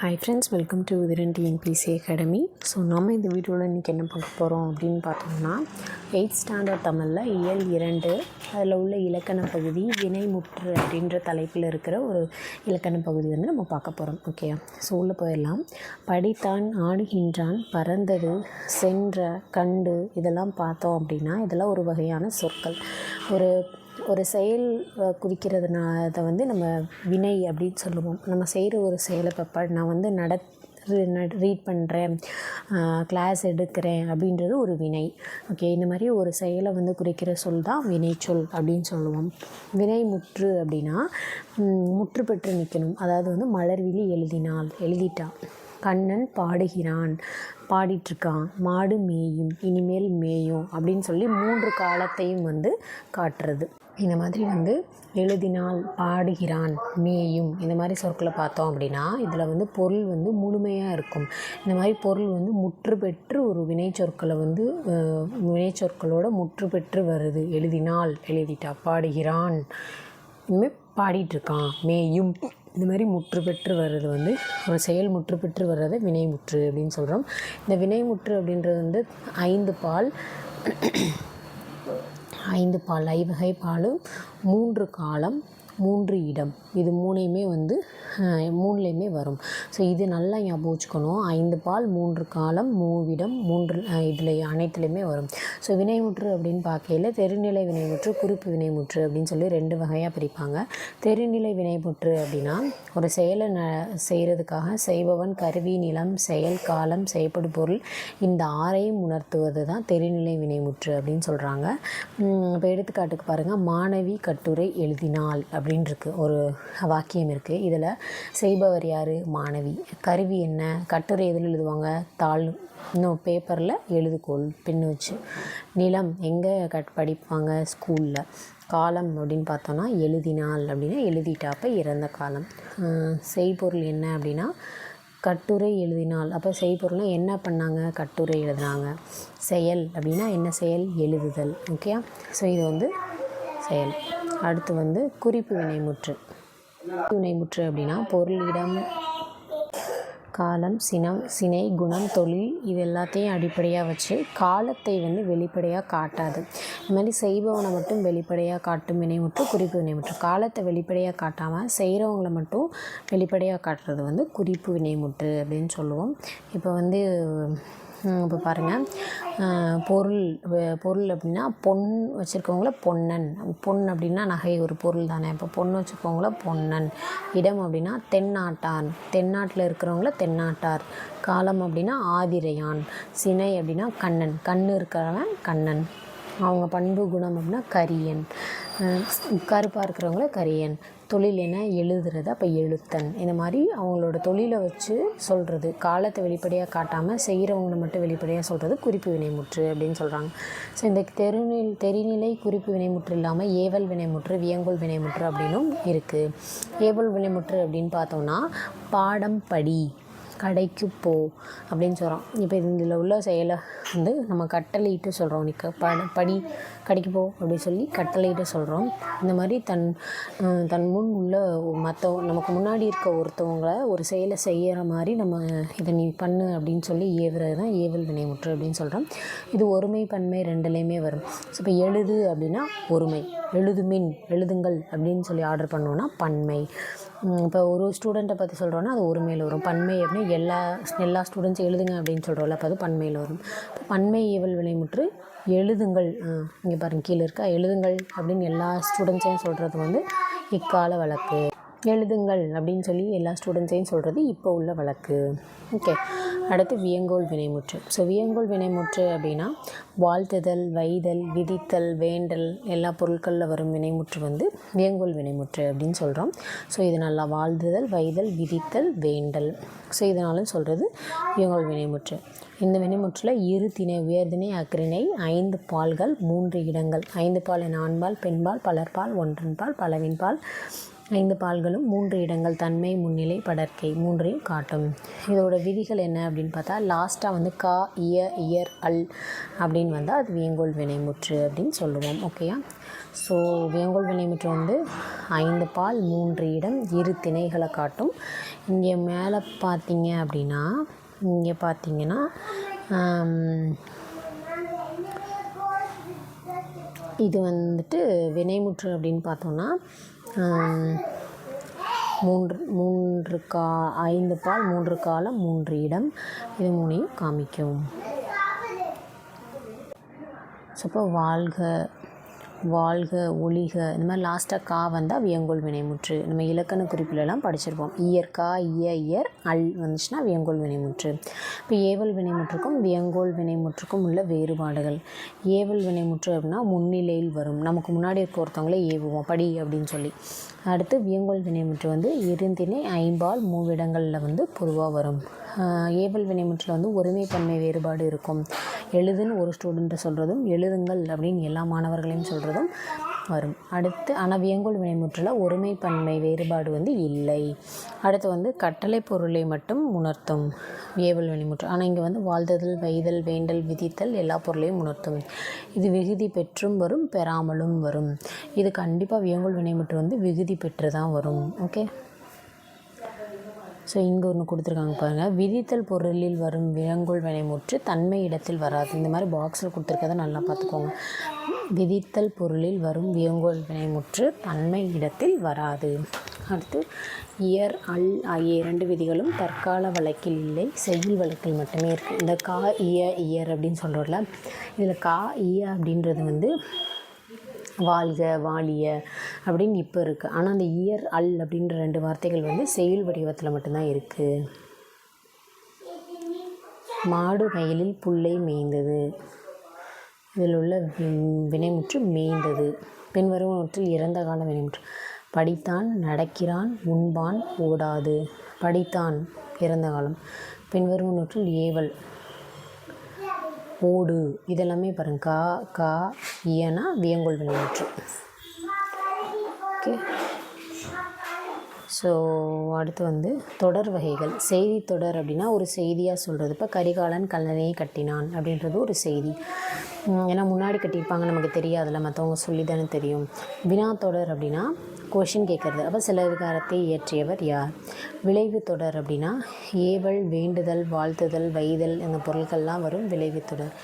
Hi friends welcome to Uthiran TNPSC academy so நம்ம இந்த வீடியோவில் இன்றைக்கி என்ன பார்க்க போகிறோம் அப்படின்னு பார்த்தோம்னா எயிட் ஸ்டாண்டர்ட் தமிழில் இயல் இரண்டு அதில் உள்ள இலக்கண பகுதி வினைமுற்று அப்படின்ற தலைப்பில் இருக்கிற ஒரு இலக்கண பகுதி வந்து நம்ம பார்க்க போகிறோம் ஓகே ஸோ உள்ளே போயிடலாம். படித்தான் ஆடுகின்றான் பறந்தது சென்ற கண்டு இதெல்லாம் பார்த்தோம் அப்படின்னா இதெல்லாம் ஒரு வகையான சொற்கள். ஒரு ஒரு செயல் குறிக்கிறதுனா அதை வந்து நம்ம வினை அப்படின்னு சொல்லுவோம். நம்ம செய்கிற ஒரு செயலை இப்போ நான் வந்து நட ரீட் பண்ணுறேன் கிளாஸ் எடுக்கிறேன் அப்படின்றது ஒரு வினை. ஓகே இந்த மாதிரி ஒரு செயலை வந்து குறிக்கிற சொல் தான் வினைச்சொல் அப்படின்னு சொல்லுவோம். வினை முற்று அப்படின்னா முற்று பெற்று நிற்கணும் அதாவது வந்து மலர்விழி எழுதினாள் எழுதிட்டா. கண்ணன் பாடுகிறான் பாடிட்டுருக்கான். மாடு மேயும் இனிமேல் மேயும் அப்படின்னு சொல்லி மூன்று காலத்தையும் வந்து காட்டுறது. இந்த மாதிரி வந்து எழுதினால் பாடுகிறான் மேயும். இந்த மாதிரி சொற்களை பார்த்தோம் அப்படின்னா இதில் வந்து பொருள் வந்து முழுமையாக இருக்கும். இந்த மாதிரி பொருள் வந்து முற்று பெற்று ஒரு வினைச்சொற்களை வந்து அஹ், வினைச்சொற்களோட முற்று பெற்று வருது. எழுதினால் எழுதிட்டா பாடுகிறான். இனிமேல் பாடிட்டுருக்கான் மேயும். இந்த மாதிரி முற்று பெற்று வர்றது வந்து ஒரு செயல் முற்று பெற்று வர்றதை வினைமுற்று அப்படின்னு சொல்கிறோம் இந்த வினைமுற்று அப்படின்றது வந்து ஐந்து பால் ஐந்து பால் ஐவகை பாலும் மூன்று காலம் மூன்று இடம். இது மூணையுமே வந்து மூணுலையுமே வரும். ஸோ இது நல்லா ஞாபகம் வச்சுக்கணும். ஐந்து பால் மூன்று காலம் மூவிடம் மூன்று இதில் அனைத்துலேயுமே வரும். ஸோ வினைமுற்று அப்படின்னு பார்க்கையில் தெருநிலை வினைமுற்று குறிப்பு வினைமுற்று அப்படின்னு சொல்லி ரெண்டு வகையாக பிரிப்பாங்க. தெருநிலை வினைமுற்று அப்படின்னா ஒரு செயலை ந செய்கிறதுக்காக செய்பவன் கருவி நிலம் செயல் காலம் செய்யப்படும் பொருள் இந்த ஆறையும் உணர்த்துவது தான் தெரிநிலை வினைமுற்று அப்படின்னு சொல்கிறாங்க இப்போ எடுத்துக்காட்டுக்கு பாருங்கள் மாணவி கட்டுரை எழுதினாள் அப்படின்னு இருக்குது ஒரு வாக்கியம் இருக்குது இதில் செய்பவர் யார்? மாணவி. கருவி என்ன? கட்டுரை எதில் எழுதுவாங்க? தாள் இன்னும் பேப்பரில் எழுதுகோள் பின்னு வச்சு. நிலம் எங்கே கட் படிப்பாங்க? ஸ்கூலில் காலம் அப்படின்னு பார்த்தோன்னா எழுதினாள் அப்படின்னா எழுதிட்டாப்ப இறந்த காலம். செய்பொருள் என்ன அப்படின்னா கட்டுரை எழுதினால். அப்போ செய்பொருள்னா என்ன பண்ணாங்க? கட்டுரை எழுதினாங்க செயல் அப்படின்னா என்ன? செயல் எழுதுதல். ஓகே ஸோ இது வந்து செயல். அடுத்து வந்து குறிப்பு வினைமுற்று வினைமுற்று அப்படின்னா பொருள் இடம் காலம் சினம் சினை குணம் தொழில் இது எல்லாத்தையும் அடிப்படையாக வச்சு காலத்தை வந்து வெளிப்படையாக காட்டாது. இது மாதிரி செய்பவனை மட்டும் வெளிப்படையாக காட்டும் வினைமுற்று குறிப்பு வினைமுற்று காலத்தை வெளிப்படையாக காட்டாமல் செய்கிறவங்களை மட்டும் வெளிப்படையாக காட்டுறது வந்து குறிப்பு வினைமுற்று அப்படின்னு சொல்லுவோம். இப்போ வந்து இப்போ பாருங்கள் பொருள் பொருள் அப்படின்னா பொன் வச்சுருக்கவங்கள பொன்னன். பொன் அப்படின்னா நகை ஒரு பொருள் தானே. இப்போ பொன் வச்சுருக்கவங்கள பொன்னன். இடம் அப்படின்னா தென்னாட்டான். தென்னாட்டில் இருக்கிறவங்கள தென்னாட்டார். காலம் அப்படின்னா ஆதிரையான். சினை அப்படின்னா கண்ணன். கண் இருக்கிறவன் கண்ணன். அவங்க பண்பு குணம் அப்படின்னா கரியன். கருப்பாக இருக்கிறவங்கள கரியன். தொழில் என்ன? எழுதுறது. அப்போ எழுத்தன். இந்த மாதிரி அவங்களோட தொழிலை வச்சு சொல்கிறது காலத்தை வெளிப்படையாக காட்டாமல் செய்கிறவங்களை மட்டும் வெளிப்படையாக சொல்கிறது குறிப்பு வினைமுற்று அப்படின்னு சொல்கிறாங்க ஸோ இந்த தெருநில் தெரிநிலை குறிப்பு வினைமுற்று இல்லாமல் ஏவல் வினைமுற்று வியங்கோல் வினைமுற்று அப்படின்னும் இருக்குது ஏவல் வினைமுற்று அப்படின்னு பார்த்தோம்னா பாடம் படி. கடைக்கு போ அப்படின்னு சொல்கிறோம் இப்போ இதில் உள்ள செயலை வந்து நம்ம கட்டளையிட்டு சொல்கிறோம் நீ ப பட படி கடைக்கு போ அப்படின்னு சொல்லி கட்டளையிட்டு சொல்கிறோம் இந்த மாதிரி தன் தன் முன் உள்ள மற்ற நமக்கு முன்னாடி இருக்க ஒருத்தவங்கள ஒரு செயலை செய்கிற மாதிரி நம்ம இதை நீ பண்ணு அப்படின்னு சொல்லி ஏவுறது தான் ஏவல் வினைமுற்று அப்படின்னு சொல்கிறோம் இது ஒருமை பன்மை ரெண்டுலேயுமே வரும். ஸோ இப்போ எழுது அப்படின்னா ஒருமை. எழுதுமின் எழுதுங்கள் அப்படின்னு சொல்லி ஆர்டர் பண்ணோன்னா பன்மை. இப்போ ஒரு ஸ்டூடெண்ட்டை பற்றி சொல்கிறோன்னா அது ஒருமையில் வரும். பன்மை அப்படின்னு எல்லா எல்லா ஸ்டூடெண்ட்ஸ் எழுதுங்க அப்படின்னு சொல்கிறோம்ல அப்போ அது பன்மையில் வரும். இப்போ பன்மை ஏவல் வினைமுற்று எழுதுங்கள். இங்கே பாருங்க கீழே இருக்கா? எழுதுங்கள் அப்படின்னு எல்லா ஸ்டூடெண்ட்ஸையும் சொல்கிறது வந்து இக்கால வழக்கு. எழுதுங்கள் அப்படின்னு சொல்லி எல்லா ஸ்டூடெண்ட்ஸையும் சொல்கிறது இப்போ உள்ள வழக்கு. ஓகே அடுத்து வியங்கோல் வினைமுற்று. ஸோ வியங்கோல் வினைமுற்று அப்படின்னா வாழ்த்துதல் வைதல் விதித்தல் வேண்டல் எல்லா பொருட்களில் வரும் வினைமுற்று வந்து வியங்கோல் வினைமுற்று அப்படின்னு சொல்கிறோம் ஸோ இது நல்லா வாழ்த்துதல் வைதல் விதித்தல் வேண்டல். ஸோ இதனாலும் சொல்கிறது வியங்கோல் வினைமுற்று. இந்த வினைமுற்றில் இரு திணை உயர்திணை அக்ரிணை ஐந்து பால்கள் மூன்று இடங்கள். ஐந்து பால் என ஆண்பால் பெண்பால் பலர்பால் ஒன்றன்பால் பலவின்பால் ஐந்து பால்களும் மூன்று இடங்கள் தன்மை முன்னிலை படர்க்கை மூன்றையும் காட்டும். இதோட விதிகள் என்ன அப்படின்னு பார்த்தா லாஸ்ட்டாக வந்து கா இய இயர் அல் அப்படின்னு வந்தால் அது வியங்கோல் வினைமுற்று அப்படின்னு சொல்லுவோம் ஓகேயா ஸோ வியங்கோல் வினைமுற்று வந்து ஐந்து பால் மூன்று இடம் இரு திணைகளை காட்டும். இங்கே மேலே பார்த்தீங்க அப்படின்னா இங்கே பார்த்தீங்கன்னா இது வந்துட்டு வினைமுற்று அப்படின்னு பார்த்தோன்னா மூன்று மூன்று கா ஐந்து பால் மூன்று காலம் மூன்று இடம். இது மூணையும் காமிக்கும். ஸோ இப்போ வாழ்க வாழ்க ஒளிக இந்த மாதிரி லாஸ்ட்டாக கா வந்தால் வியங்கோல் வினைமுற்று. நம்ம இலக்கண குறிப்பிலலாம் படிச்சிருப்போம். இயற்கா இய இயர் அல் வந்துச்சுன்னா வியங்கோல் வினைமுற்று. இப்போ ஏவல் வினைமுற்றுக்கும் வியங்கோல் வினைமுற்றுக்கும் உள்ள வேறுபாடுகள். ஏவல் வினைமுற்று அப்படின்னா முன்னிலையில் வரும். நமக்கு முன்னாடி இருக்க ஒருத்தவங்களே ஏவுவோம். படி அப்படின்னு சொல்லி. அடுத்து வியங்கோல் வினைமுற்று வந்து இருந்தினை ஐம்பால் மூவிடங்களில் வந்து பொதுவாக வரும். ஏவல் வினைமுற்றில் வந்து ஒருமைப்பன்மை வேறுபாடு இருக்கும். எழுதுன்னு ஒரு ஸ்டூடெண்ட்டை சொல்கிறதும் எழுதுங்கள் அப்படின்னு எல்லா மாணவர்களையும் சொல்கிறதும் வரும். அடுத்து ஆனால் வியங்கோல் வினைமுற்றில் ஒருமைப்பன்மை வேறுபாடு வந்து இல்லை. அடுத்து வந்து கட்டளை பொருளை மட்டும் உணர்த்தும் ஏவல் வினைமுற்று. ஆனால் இங்கே வந்து வாழ்த்துதல் வைதல் வேண்டல் விதித்தல் எல்லா பொருளையும் உணர்த்தும். இது விகுதி பெற்றும் வரும் பெறாமலும் வரும். இது கண்டிப்பாக வியங்கோல் வினைமுற்று வந்து விகுதி பெற்று தான் வரும். ஓகே ஸோ இங்கே ஒன்று கொடுத்துருக்காங்க பாருங்கள் விதித்தல் பொருளில் வரும் விலங்குள் வினைமுற்று தன்மை இடத்தில் வராது. இந்த மாதிரி பாக்ஸில் கொடுத்துருக்கத நல்லா பார்த்துக்கோங்க. விதித்தல் பொருளில் வரும் வியங்கோல் வினைமுற்று தன்மை இடத்தில் வராது. அடுத்து இயர் அல் ஆகிய இரண்டு விதிகளும் தற்கால வழக்கில் இல்லை. செயல் வழக்கில் மட்டுமே இருக்குது இந்த கா இய இயர் அப்படின்னு சொல்கிறோம்ல இதில் கா இய அப்படின்றது வந்து வாழ்க வாழிய அப்படின்னு இப்போ இருக்குது ஆனால் அந்த இயர் அல் அப்படின்ற ரெண்டு வார்த்தைகள் வந்து செயல் வடிவத்தில் மட்டும்தான் இருக்குது மாடு வயலில் புல்லை மேய்ந்தது. இதில் உள்ள வினைமுற்று மேய்ந்தது. பின்வருவனவற்றில் இறந்த கால வினைமுற்று. படித்தான் நடக்கிறான் உண்பான் ஓடாது. படித்தான் இறந்த காலம். பின்வருவனவற்றில் ஏவல். ஓடு. இதெல்லாமே பாருங்க. கா கா இயனா வியங்கோல் வினைமுற்று ஓகே ஸோ அடுத்து வந்து தொடர் வகைகள். செய்தி தொடர் அப்படின்னா ஒரு செய்தியாக சொல்கிறது இப்போ கரிகாலன் கல்லணையை கட்டினான் அப்படின்றது ஒரு செய்தி. ஏன்னா முன்னாடி கட்டியிருப்பாங்க நமக்கு தெரியாதுல்ல மற்றவங்க சொல்லி தானே தெரியும். வினா தொடர் அப்படின்னா கொஷின் கேட்குறது. அப்போ சிலவிகாரத்தை இயற்றியவர் யார்? விளைவு தொடர் அப்படின்னா ஏவல் வேண்டுதல் வாழ்த்துதல் வைதல் இந்த பொருட்கள்லாம் வரும் விளைவு தொடர்.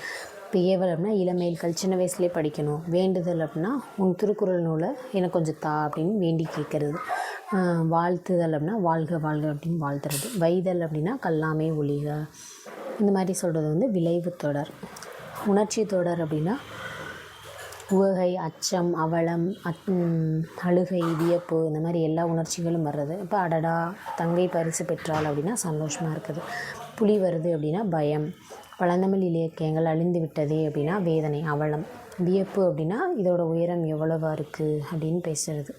இப்போ ஏவல் அப்படின்னா இளமையில்கள் சின்ன வயசுலேயே படிக்கணும். வேண்டுதல் அப்படின்னா உன் திருக்குறள் நூலை எனக்கு கொஞ்சம் தா அப்படின்னு வேண்டி கேட்குறது. வாழ்த்துதல் அப்படின்னா வாழ்க வாழ்க அப்படின்னு வாழ்த்துறது. வைதல் அப்படின்னா கல்லாமே ஒளிக இந்த மாதிரி சொல்கிறது வந்து விளைவு தொடர். உணர்ச்சி தொடர் அப்படின்னா உவகை அச்சம் அவலம் அத் அழுகை வியப்பு இந்த மாதிரி எல்லா உணர்ச்சிகளும் வர்றது. இப்போ அடடா தங்கை பரிசு பெற்றாள் அப்படின்னா சந்தோஷமாக இருக்குது. புலி வருது அப்படின்னா பயம். பழந்தமிழ் இலக்கியங்கள் அழிந்து விட்டதே அப்படின்னா வேதனை அவலம் வியப்பு அப்படின்னா இதோட உயரம் எவ்வளவா இருக்குது அப்படின்னு பேசுகிறது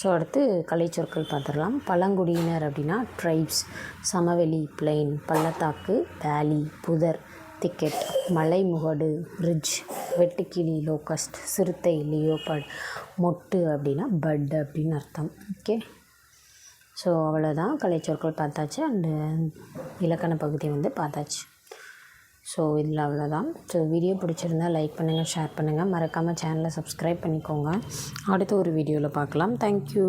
ஸோ அடுத்து கலைச்சொற்கள் பார்த்துடலாம். பழங்குடியினர் அப்படின்னா ட்ரைப்ஸ் சமவெளி பிளெயின் பள்ளத்தாக்கு வேலி புதர் திக்கெட் மலைமுகடு ரிட்ஜ் வெட்டுக்கிளி லோகஸ்ட் சிறுத்தை லியோபட் மொட்டு அப்படின்னா பட் அப்படின்னு அர்த்தம். ஓகே ஸோ அவ்வளோதான் கலைச்சொற்கள் பார்த்தாச்சு. அண்டு இலக்கண பகுதி வந்து பார்த்தாச்சு. ஸோ இதில் அவ்வளோதான் ஸோ வீடியோ பிடிச்சிருந்தா லைக் பண்ணுங்கள் ஷேர் பண்ணுங்கள் மறக்காமல் சேனலை சப்ஸ்கிரைப் பண்ணிக்கோங்க. அடுத்த ஒரு வீடியோவில் பார்க்கலாம். தேங்க்யூ